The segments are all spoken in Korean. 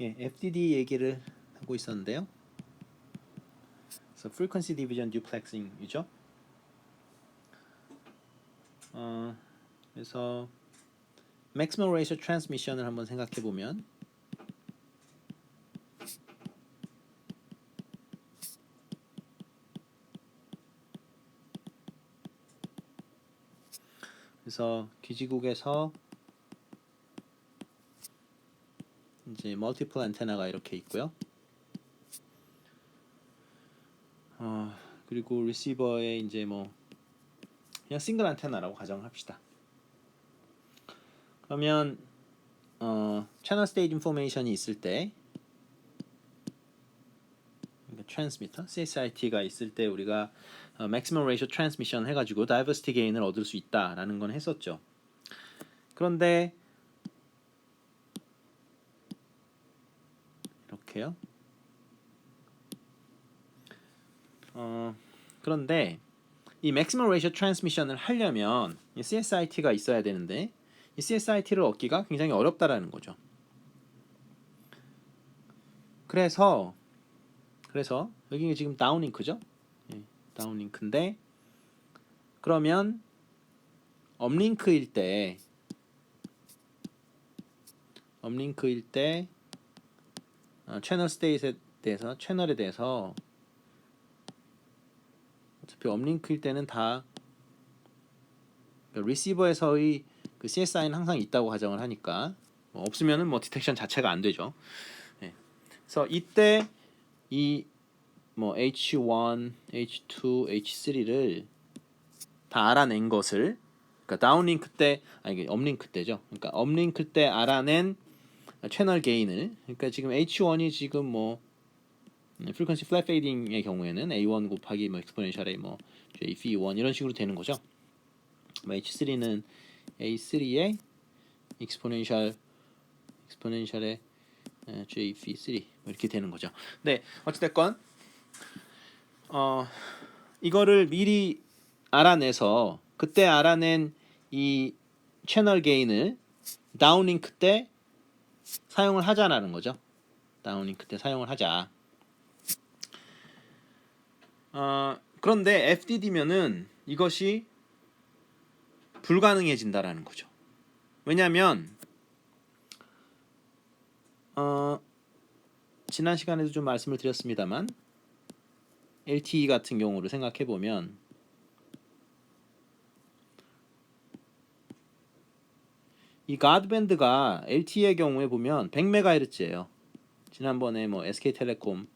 예, FDD 얘기를 하고 있었는데요. 그래서 frequency division duplexing이죠. 어, 그래서 maximum ratio transmission을 한번 생각해 보면 그래서 기지국에서 이제 멀티플 안테나가 이렇게 있고요. 어, 그리고 리시버에 이제 뭐 그냥 싱글 안테나라고 가정합시다. 그러면 어, 채널 스테이지 인포메이션이 있을 때 트랜스미터, CSIT가 있을 때 우리가 어, maximum ratio transmission 해가지고 diversity gain을 얻을 수 있다라는 건 했었죠. 그런데 이렇게요. 어, 그런데 이 maximum ratio transmission을 하려면 이 CSIT가 있어야 되는데 이 CSIT를 얻기가 굉장히 어렵다라는 거죠. 그래서 그래서 여기 지금 다운링크죠? 예, 다운링크인데 그러면 업링크일 때 업링크일 때 어, 채널 스테이트에 대해서 채널에 대해서 어차피 업링크일 때는 다 그러니까 리시버에서의 그 CSI는 항상 있다고 가정을 하니까 뭐 없으면은 뭐 디텍션 자체가 안 되죠. 예. 그래서 이때 이 뭐 H1, H2, H3를 다 알아낸 것을 그러니까 다운링크 때 아니 업링크 때죠. 그러니까 업링크 때 알아낸 채널 게인을 그러니까 지금 H1이 지금 뭐 프리퀀시 플랫 페이딩의 경우에는 A1 곱하기 뭐 엑스포넨셜의 뭐 JP1 이런 식으로 되는 거죠. 뭐 H3는 A3의 익스포넨셜 익스포넨셜의 JP3 뭐 이렇게 되는 거죠. 네, 어찌됐건 어 이거를 미리 알아내서 그때 알아낸 이 채널 게인을 다운링크 때 사용을 하자라는 거죠. 다운링크 때 사용을 하자. 어, 그런데 FDD면은 이것이 불가능해진다라는 거죠. 왜냐하면 어, 지난 시간에도 좀 말씀을 드렸습니다만 LTE 같은 경우를 생각해 보면 이 가드 밴드가 LTE의 경우에 보면 100MHz예요. 지난번에 뭐 SK텔레콤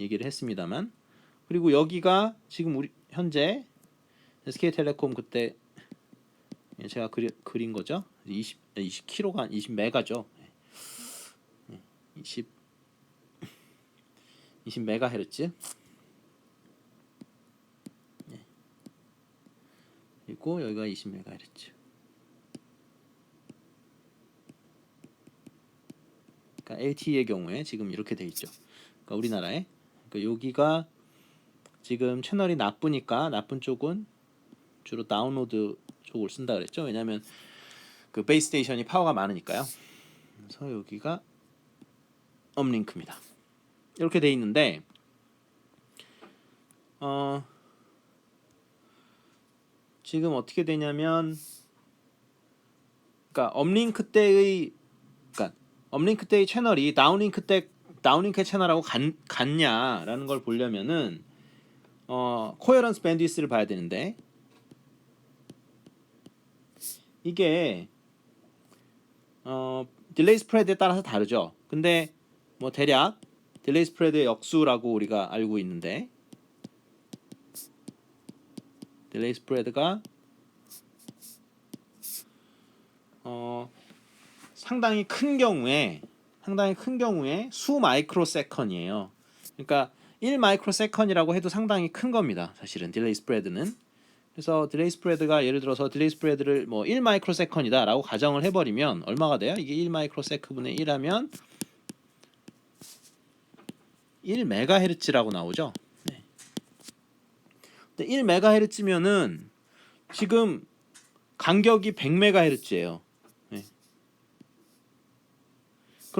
얘기를 했습니다만 그리고 여기가 지금 우리 현재 SK텔레콤 그때 제가 그리, 그린 거죠. 20 20kg가 20메가죠. 20 20 메가헤르츠. 그리고 여기가 20 메가헤르츠. 그러니까 LTE의 경우에 지금 이렇게 돼 있죠. 그러니까 우리나라에 그러니까 여기가 지금 채널이 나쁘니까 나쁜 쪽은 주로 다운로드 쪽을 쓴다 그랬죠. 왜냐하면 그 베이스 스테이션이 파워가 많으니까요. 그래서 여기가 업링크입니다. 이렇게 돼 있는데 어 지금 어떻게 되냐면 그러니까 업링크 때의 그러니까 업링크 때의 채널이 다운링크 때 다운링크 채널하고 같, 같냐라는 걸 보려면은 어 코어런스 밴드위스를 봐야 되는데 이게 어 딜레이 스프레드에 따라서 다르죠. 근데 뭐 대략 딜레이 스프레드의 역수라고 우리가 알고 있는데 딜레이 스프레드가 어 상당히 큰 경우에 상당히 큰 경우에 수 마이크로 세컨이에요. 그러니까 1 마이크로 세컨이라고 해도 상당히 큰 겁니다. 사실은 딜레이 스프레드는 그래서 딜레이 스프레드가 예를 들어서 딜레이 스프레드를 뭐 1 마이크로 세컨이다라고 가정을 해버리면 얼마가 돼요? 이게 1 마이크로 세컨분의 1하면 1 메가헤르츠라고 나오죠. 네. 근데 1 메가헤르츠면은 지금 간격이 100 메가헤르츠예요. 네.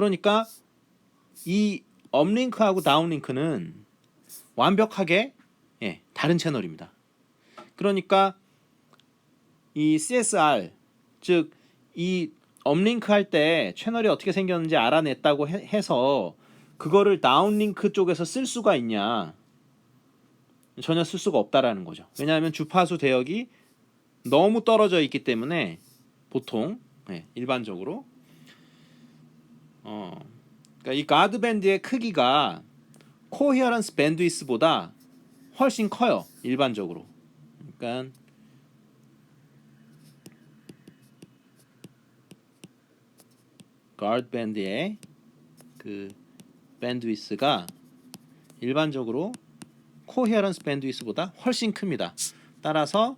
그러니까 이 업링크하고 다운링크는 완벽하게 예, 다른 채널입니다. 그러니까 이 CSR 즉 이 업링크 할 때 채널이 어떻게 생겼는지 알아냈다고 해, 해서 그거를 다운링크 쪽에서 쓸 수가 있냐? 전혀 쓸 수가 없다라는 거죠. 왜냐하면 주파수 대역이 너무 떨어져 있기 때문에 보통 예, 일반적으로 어 그러니까 이 가드 밴드의 크기가 코히어런스 밴드위스보다 훨씬 커요 일반적으로. 그러니까 가드 밴드의 그 밴드위스가 일반적으로 코헤어런스 밴드위스보다 훨씬 큽니다. 따라서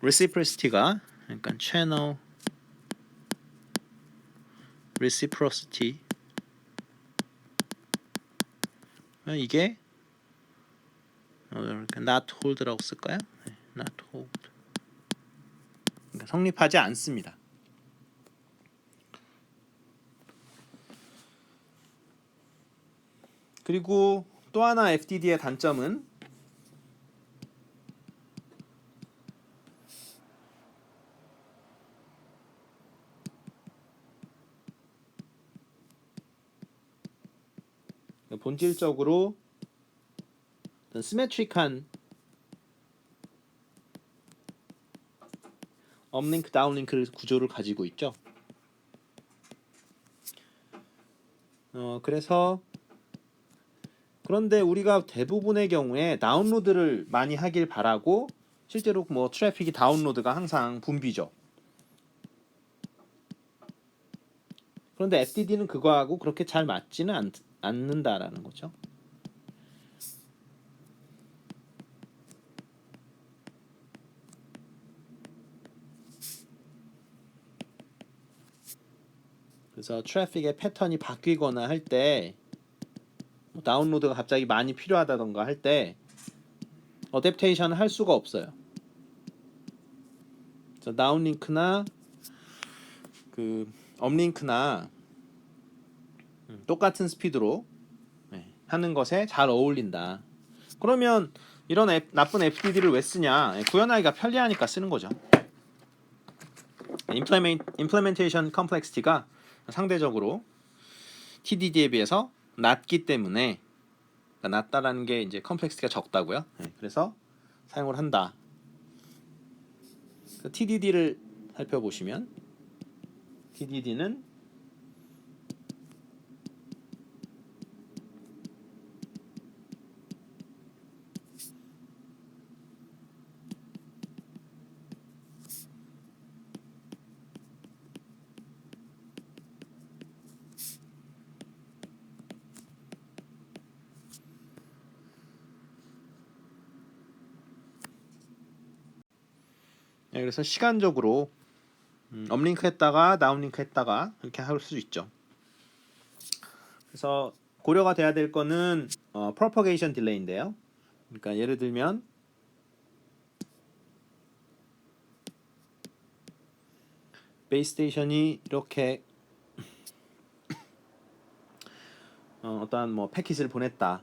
reciprocity가 그러니까 channel reciprocity 이게 어, 이렇게 not hold라고 쓸까요? 네, not hold. 그러니까 성립하지 않습니다. 그리고 또 하나 FDD의 단점은 본질적으로 어떤 시메트릭한 업링크 다운링크 구조를 가지고 있죠. 어 그래서 그런데 우리가 대부분의 경우에 다운로드를 많이 하길 바라고 실제로 뭐 트래픽이 다운로드가 항상 붐비죠. 그런데 FDD는 그거하고 그렇게 잘 맞지는 않, 않는다라는 거죠. 그래서 트래픽의 패턴이 바뀌거나 할때 뭐 다운로드가 갑자기 많이 필요하다던가 할 때 어댑테이션을 할 수가 없어요. 다운링크나 그 업링크나 음, 똑같은 스피드로 네, 하는 것에 잘 어울린다. 그러면 이런 앱, 나쁜 FTD를 왜 쓰냐? 예, 구현하기가 편리하니까 쓰는 거죠. 임플레멘, 임플레멘테이션 컴플렉시티가 상대적으로 TDD에 비해서 낮기 때문에 그러니까 낮다라는 게 이제 컴플렉스가 적다고요. 네, 그래서 사용을 한다. TDD를 살펴보시면 TDD는 그래서 시간적으로 음, 업링크 했다가 다운링크 했다가 이렇게 할 수 있죠. 그래서 고려가 돼야 될 거는 어, propagation delay인데요. 그러니까 예를 들면 베이스 스테이션이 이렇게 어, 어떠한 뭐 패킷을 보냈다.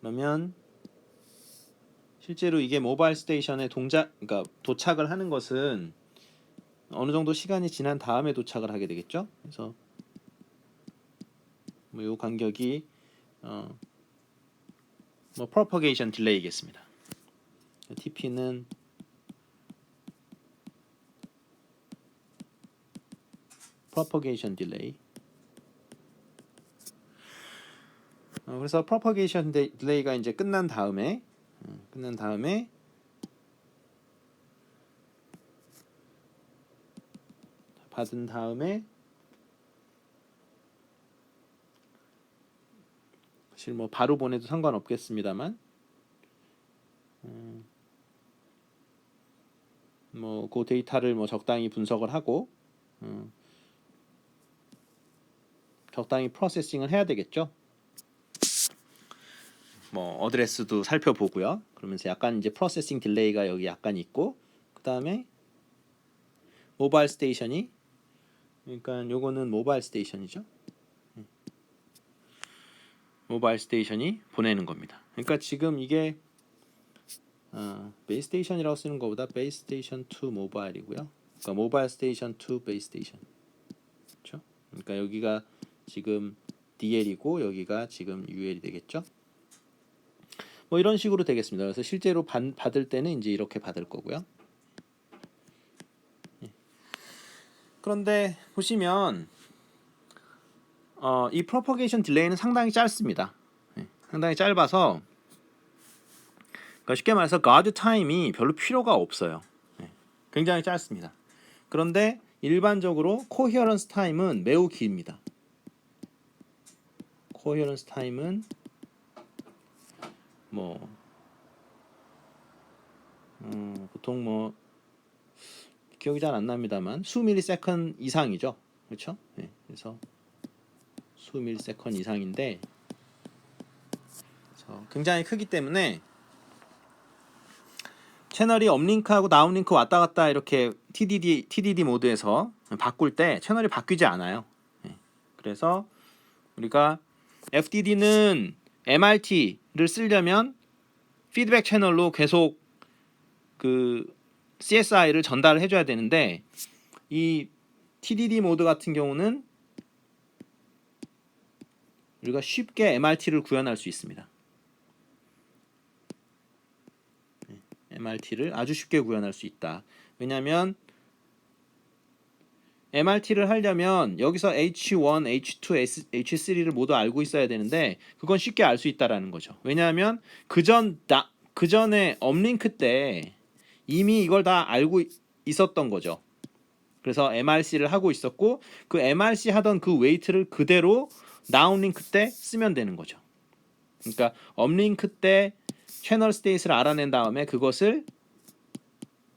그러면 실제로 이게 모바일 스테이션에 동작, 그러니까 도착을 하는 것은 어느 정도 시간이 지난 다음에 도착을 하게 되겠죠. 그래서 뭐요 간격이 어, 뭐 propagation delay이겠습니다. TP는 propagation delay. 어, 그래서 propagation delay가 이제 끝난 다음에 어, 끝난 다음에 받은 다음에 사실 뭐 바로 보내도 상관없겠습니다만 음, 뭐그 데이터를 뭐 적당히 분석을 하고 음, 적당히 프로세싱을 해야 되겠죠. 뭐 어드레스도 살펴보고요. 그러면서 약간 이제 프로세싱 딜레이가 여기 약간 있고 그 다음에 모바일 스테이션이 그러니까 요거는 모바일 스테이션이죠. 예. 모바일 스테이션이 보내는 겁니다. 그러니까 지금 이게 어, 베이스 스테이션이라고 쓰는 것보다 베이스 스테이션 투 모바일이고요. 그러니까 모바일 스테이션 투 베이스 스테이션. 그렇죠? 그러니까 여기가 지금 DL이고 여기가 지금 UL이 되겠죠. 뭐 이런 식으로 되겠습니다. 그래서 실제로 받, 받을 때는 이제 이렇게 받을 거고요. 예. 그런데 보시면 어, 이 프로퍼게이션 딜레이는 상당히 짧습니다. 예, 상당히 짧아서 그러니까 쉽게 말해서 가드 타임이 별로 필요가 없어요. 예, 굉장히 짧습니다. 그런데 일반적으로 코히어런스 타임은 매우 깁니다. 코히어런스 타임은 뭐 음, 보통 뭐 기억이 잘 안 납니다만 수 밀리세컨 이상이죠. 그렇죠? 예, 그래서 수 밀리세컨 이상인데 굉장히 크기 때문에 채널이 업링크하고 다운링크 왔다 갔다 이렇게 TDD TDD 모드에서 바꿀 때 채널이 바뀌지 않아요. 예, 그래서 우리가 FDD는 MRT를 쓰려면 피드백 채널로 계속 그 CSI를 전달을 해줘야 되는데 이 TDD 모드 같은 경우는 우리가 쉽게 MRT를 구현할 수 있습니다. MRT를 아주 쉽게 구현할 수 있다. 왜냐하면 MRT를 하려면 여기서 H1, H2, H3를 모두 알고 있어야 되는데 그건 쉽게 알 수 있다라는 거죠. 왜냐하면 그전 그 전에 업링크 때 이미 이걸 다 알고 있었던 거죠. 그래서 MRC를 하고 있었고 그 MRC 하던 그 웨이트를 그대로 다운링크 때 쓰면 되는 거죠. 그러니까 업링크 때 채널 스테이트를 알아낸 다음에 그것을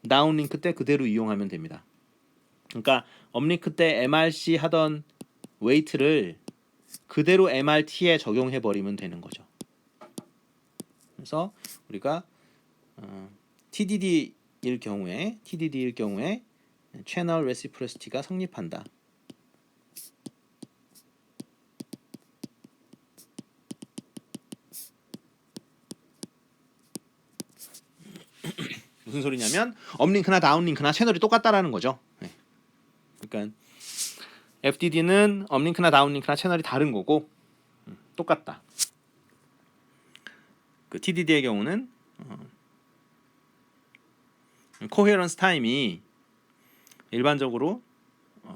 다운링크 때 그대로 이용하면 됩니다. 그러니까 업링크 때 MRC 하던 웨이트를 그대로 MRT에 적용해 버리면 되는 거죠. 그래서 우리가 어, TDD일 경우에 TDD일 경우에 채널 레시프로시티가 성립한다. 무슨 소리냐면 업링크나 다운링크나 채널이 똑같다라는 거죠. 네. 그러니까 FDD는 업링크나 다운링크나 채널이 다른 거고 음, 똑같다. 그 TDD의 경우는 어, 코헤런스 타임이 일반적으로 어,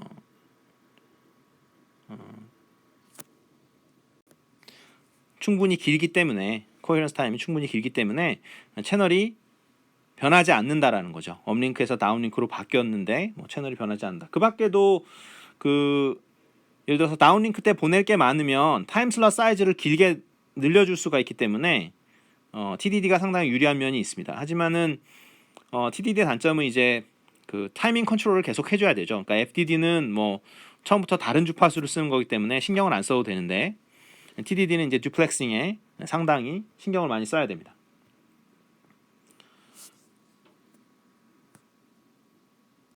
어, 충분히 길기 때문에 코헤런스 타임이 충분히 길기 때문에 채널이 변하지 않는다라는 거죠. 업링크에서 다운링크로 바뀌었는데 뭐 채널이 변하지 않는다. 그 밖에도 그 예를 들어서 다운링크 때 보낼 게 많으면 타임 슬롯 사이즈를 길게 늘려줄 수가 있기 때문에 어, TDD가 상당히 유리한 면이 있습니다. 하지만은 어, TDD의 단점은 이제 그 타이밍 컨트롤을 계속 해줘야 되죠. 그러니까 FDD는 뭐 처음부터 다른 주파수를 쓰는 거기 때문에 신경을 안 써도 되는데 TDD는 이제 듀플렉싱에 상당히 신경을 많이 써야 됩니다.